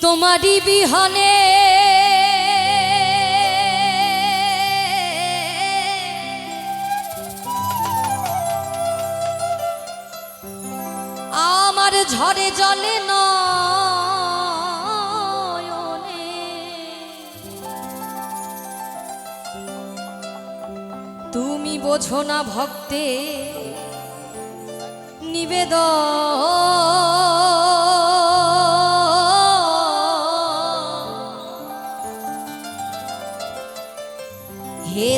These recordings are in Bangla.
তোমারই বিহনে। আমার ঝড়ে জলে নয়নে। তুমি বোঝো না ভক্তে নিবেদন।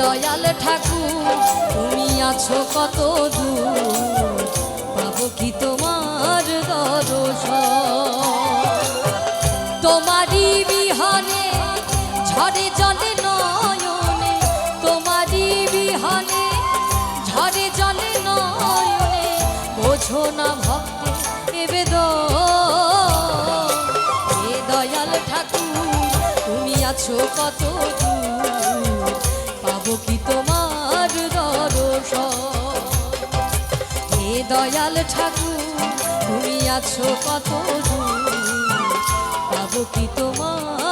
দয়াল ঠাকুর, তুমি আছো কত দূর? পাবো কি তোমার দর্শন? তোমারই বিহনে ঝড়ে জলে নয়নে, তোমারই বিহনে ঝড়ে জলে নয়নে, বোঝো না ভক্তে এবেদ হে দয়াল ঠাকুর, তুমি আছো কত কি তোমার দরস হে দয়াল ঠাকুর তুমি আছো কত দূর? পাবো কি তোমার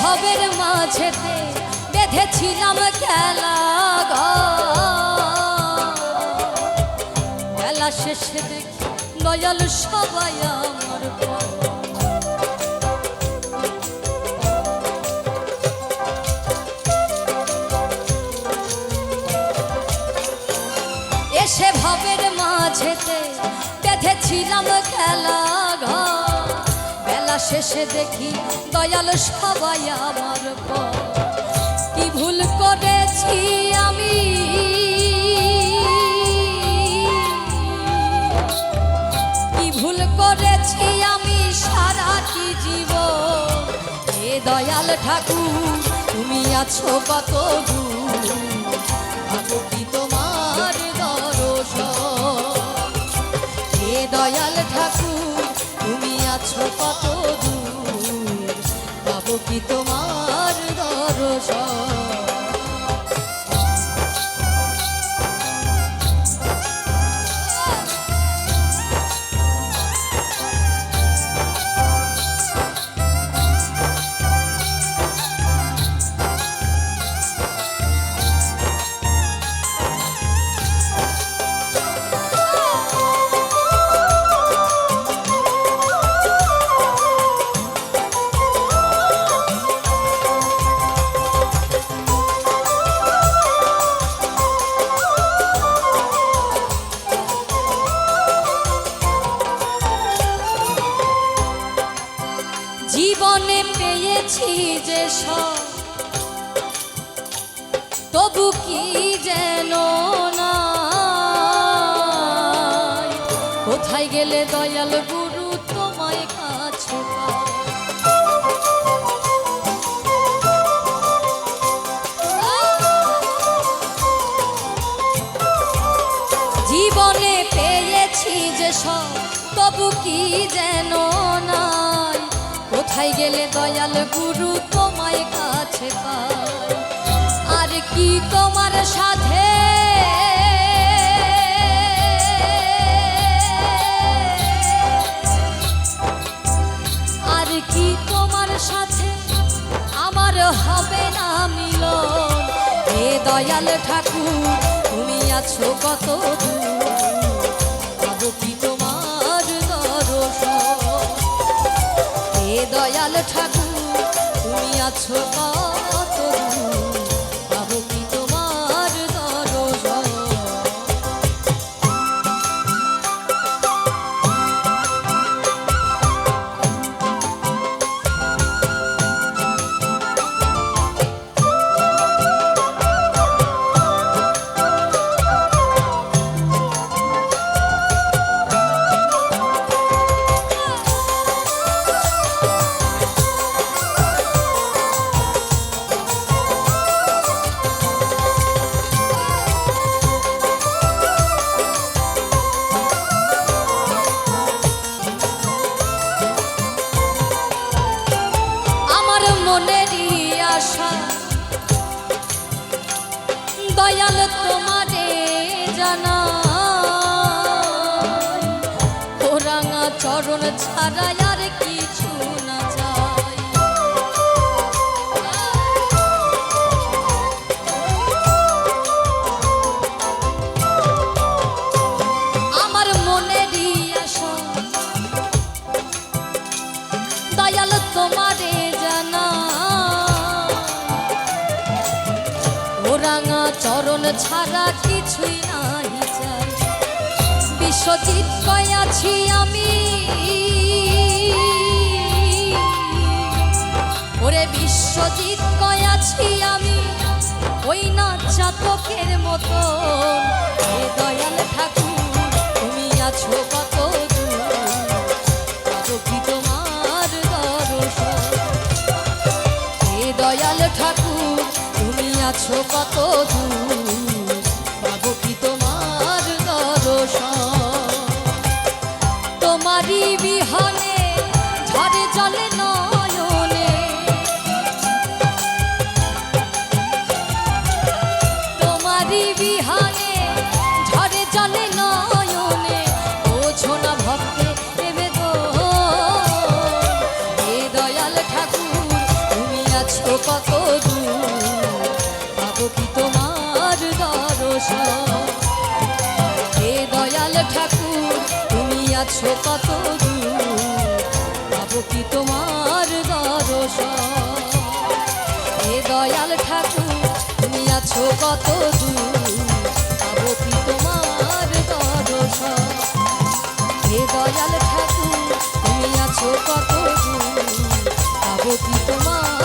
ভবের মাঝেতে বেঁধেছিলাম খেলা। বেলা শেষে দেখি দয়াল সবাই আমার। এসে ভবের মাঝেতে বেঁধেছিলাম খেলা শেষে দেখি দয়াল সবাই আমার কি ভুল করেছি আমি? কি ভুল করেছি আমি সারাটি জীব হে দয়াল ঠাকুর, তুমি আছো কত দূর তবু কি যেন না গেলে দয়াল গুরু তোমায় জীবনে পেয়েছি যে সব, তবু কি যেন নাই? কোথায় গেলে দয়াল গুরু তোমায় কাছে আর কি তোমার সাথে আর কি তোমার সাথে? আমার হবে না মিলন। হে দয়াল ঠাকুর, তুমি আছো কত দূর ঠাকুর তুমি আছো কত আশা দয়াল তোমারে জানা ওরাঙা চরণ ছাড়া আর কিছু ছাড়া কিছুই নাই চাই। বিশ্বজিৎ কয়াছি আমি। ওরে বিশ্বজিৎ কয়াছি আমি। ওই না চাতকের মতো। হে দয়াল ঠাকুর, তুমি আছো কত কি তোমার দর্শন? দয়াল ঠাকুর, তুমি আছো কত দূর। ছোপা কদু পাবো কি তোমার দরশন হে দয়াল ঠাকুর, তুমি আছো কত দূর? পাবো কি তোমার দরশন হে দয়াল ঠাকুর, তুমি আছো কত দূর? পাবো কি তোমার দরশন হে দয়াল ঠাকুর, তুমি আছো কত দূর? পাবো কি তোমার